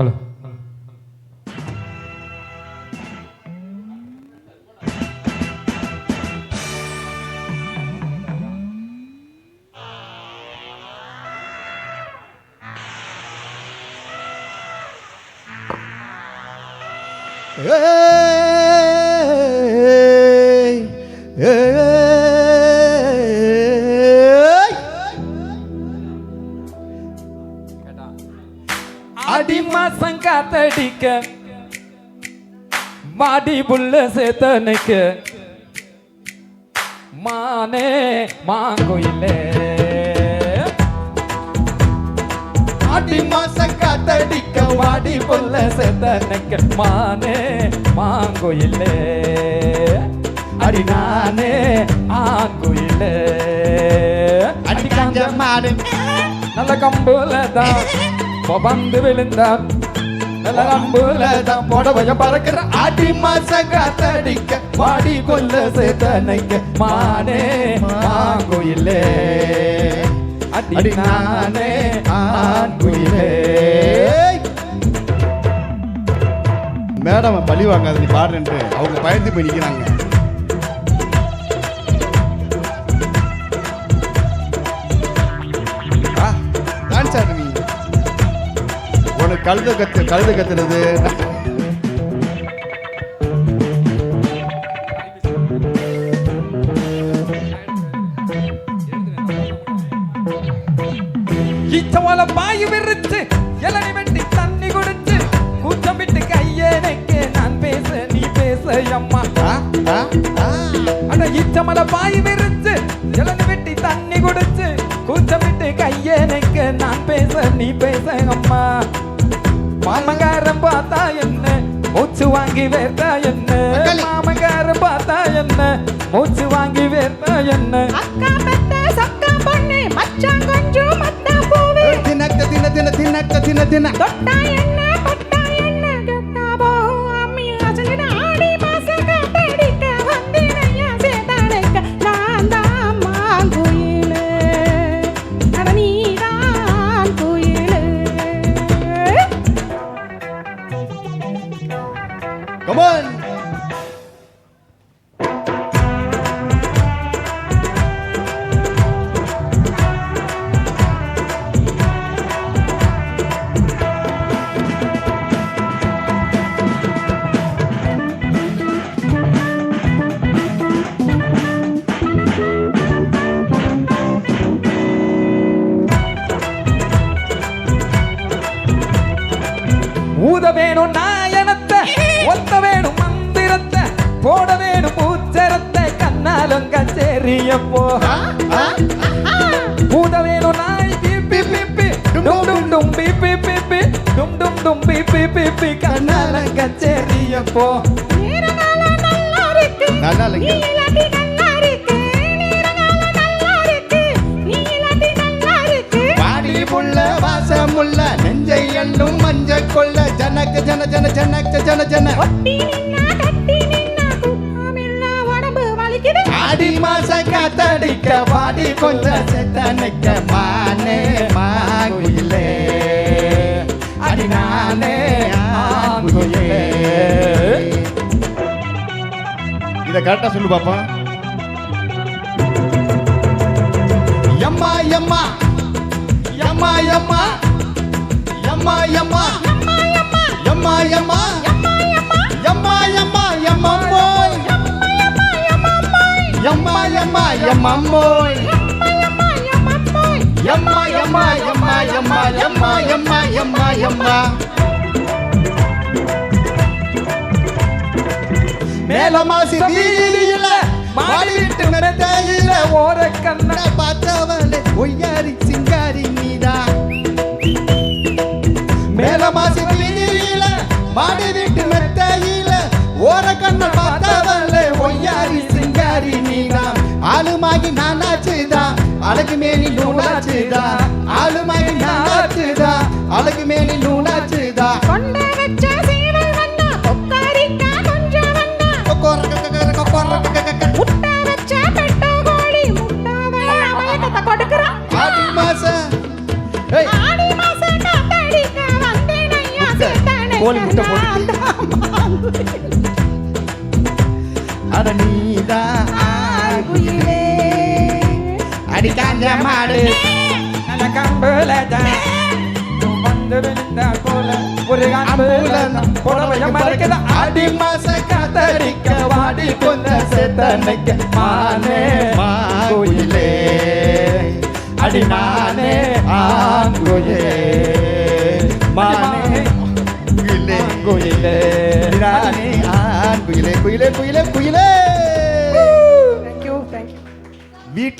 hello Hey, hey, hey. காத்தடிக்க மாடி புள்ள சேத்தனுக்க. மானே மாங்குயிலே. அடி மாசம் காத்தடிக்க மாடி புள்ள சேத்தனுக்க. மானே மாங்குயிலே. அடி நானே ஆங்குயிலே. அடி காஞ்ச மாடு. நல்ல கம்புல தான் வந்து விழுந்தான் புடவைய பறக்கிற அடி மாச காத்தடிக்க வாடி கொல்ல சேத்தனைக்க மானே மாங்குயிலே அடி நானே ஆண்குயிலே மேடம் பழி வாங்காத நீ பாடுறேன்ட்டு அவங்க பயந்து போய் நிக்கிறாங்க. கழுத கத்து கழுத கத்துறது இச்சவள பாய் விரிச்சு இளநி வெட்டி தண்ணி குடிச்சு கூச்சம் விட்டு கையேனைக்கு நான் பேச நீ பேச அம்மா. அட இச்சமல பாய் விரிச்சு இளநி வெட்டி தண்ணி குடிச்சு கூச்சம் விட்டு கையேனைக்கு நான் பேச நீ பேச அம்மா. மாமங்காரன் பார்த்தா என்ன? மூச்சு வாங்கி வேர்த்தா என்ன. மாமங்காரன் பார்த்தா என்ன? மூச்சு வாங்கி வேர்த்தா என்ன? அக்கா பெத்த சக்கா பொண்ணு மச்சான் கொஞ்சம் மத்தா பூவே. தினக்க தின தின தினக்க தின தின. ஊத வேணும் நாயனத்தை ஒத்த வேணும் மந்திரத்தை போட வேணும் பூச்சரத்தை கண்ணாலும் கச்சேரிய போ ஊத வேணும் நாய் பிப்பி பிப்பி டும் டும் டும் பிப்பி பிப்பி டும் டும் டும் பிப்பி பிப்பி கண்ணாலும் கச்சேரிய போ நீரகால நல்லா இருக்கு. நல்லா இல்லைங்க. எள்ளும் மஞ்ச கொள்ள ஜனக்க ஜன ஜன ஜனக்க ஜன ஜன. ஆடி மாச காத்தடிக்க பாடி கொஞ்சம் செத்தனைக்க மானே மாங்குயிலே. அடி நானே ஆங்குயிலே. இத கரெக்டா சொல்லு பாப்பா. எம்மா எம்மா. எம்மா எம்மா. எம்மா எம்மா எம்மா எம்மா எம்மா எம்மா எம்மா போய் எம்மா எம்மா எம்மா போய் எம்மா எம்மா எம்மா எம்மா எம்மா எம்மா எம்மா எம்மா மேலமாசி வீதியில மாடி விட்டு மெத்தையில ஓர கண்ண பார்த்தவளே ஒய்யாரி சிங்காரி ஆளுமாகி நானாச்சுதா அழகு மேனி நூலாச்சுதா ஆளுமாகி நானாச்சுதா அழகு மேனி நூலாச்சுதா கொண்ட வச்ச சீவல் வந்தா கொக்காரிக்கா கொஞ்சம் வந்தா முட்டை வச்ச பெட்ட கோழி? முட்டாத மயக்கத்தை கொடுக்குறான். ஆடி மாச ஏய். ஆடி மாச காத்தடிக்க வந்தேனையா இந்த கோழி முட்டை போட்டு. அட நீதான். ஆண்குயிலே அடி காஞ்ச மாடு நல்ல கம்புல தான் ஒரு புடவைய அடி மாச காத்தடிக்க வாடி கொந்த சேத்தனைக்க மானே மாங்குயிலே அடி நானே ஆங்குயிலே. மானே குயிலே குயிலே குயிலே குயிலே குயிலே குயிலே.